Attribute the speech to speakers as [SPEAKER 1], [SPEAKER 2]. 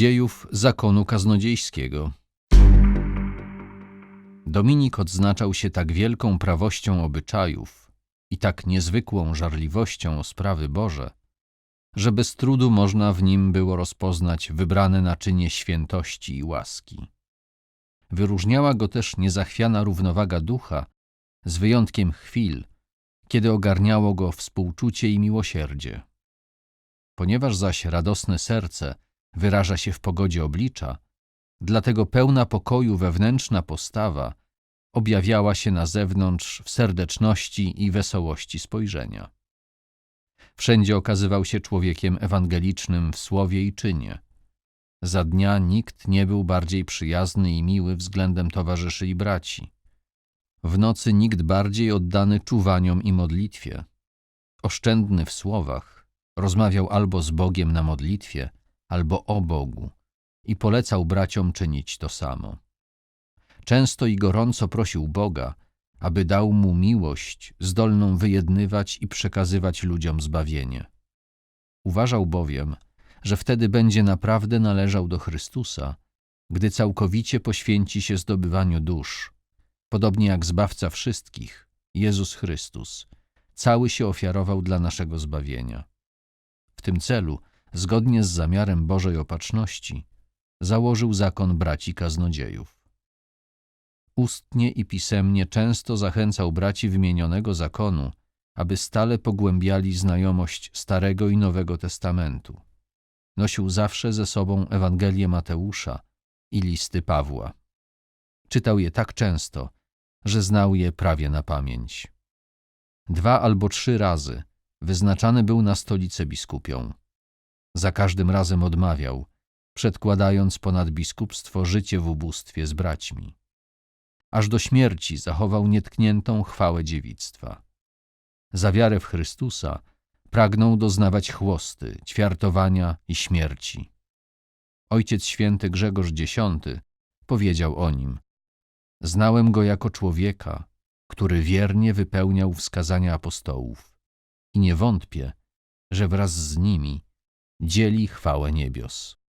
[SPEAKER 1] dziejów zakonu kaznodziejskiego. Dominik odznaczał się tak wielką prawością obyczajów i tak niezwykłą żarliwością o sprawy Boże, że bez trudu można w nim było rozpoznać wybrane naczynie świętości i łaski. Wyróżniała go też niezachwiana równowaga ducha, z wyjątkiem chwil, kiedy ogarniało go współczucie i miłosierdzie. Ponieważ zaś radosne serce wyraża się w pogodzie oblicza, dlatego pełna pokoju wewnętrzna postawa objawiała się na zewnątrz w serdeczności i wesołości spojrzenia. Wszędzie okazywał się człowiekiem ewangelicznym w słowie i czynie. Za dnia nikt nie był bardziej przyjazny i miły względem towarzyszy i braci. W nocy nikt bardziej oddany czuwaniom i modlitwie. Oszczędny w słowach, rozmawiał albo z Bogiem na modlitwie, albo o Bogu i polecał braciom czynić to samo. Często i gorąco prosił Boga, aby dał mu miłość zdolną wyjednywać i przekazywać ludziom zbawienie. Uważał bowiem, że wtedy będzie naprawdę należał do Chrystusa, gdy całkowicie poświęci się zdobywaniu dusz, podobnie jak Zbawca wszystkich, Jezus Chrystus, cały się ofiarował dla naszego zbawienia. W tym celu, zgodnie z zamiarem Bożej Opatrzności, założył zakon braci kaznodziejów. Ustnie i pisemnie często zachęcał braci wymienionego zakonu, aby stale pogłębiali znajomość Starego i Nowego Testamentu. Nosił zawsze ze sobą Ewangelię Mateusza i listy Pawła. Czytał je tak często, że znał je prawie na pamięć. Dwa albo trzy razy wyznaczany był na stolicę biskupią. Za każdym razem odmawiał, przedkładając ponad biskupstwo życie w ubóstwie z braćmi. Aż do śmierci zachował nietkniętą chwałę dziewictwa. Za wiarę w Chrystusa pragnął doznawać chłosty, ćwiartowania i śmierci. Ojciec święty Grzegorz X powiedział o nim: Znałem go jako człowieka, który wiernie wypełniał wskazania apostołów i nie wątpię, że wraz z nimi dzieli chwałę niebios.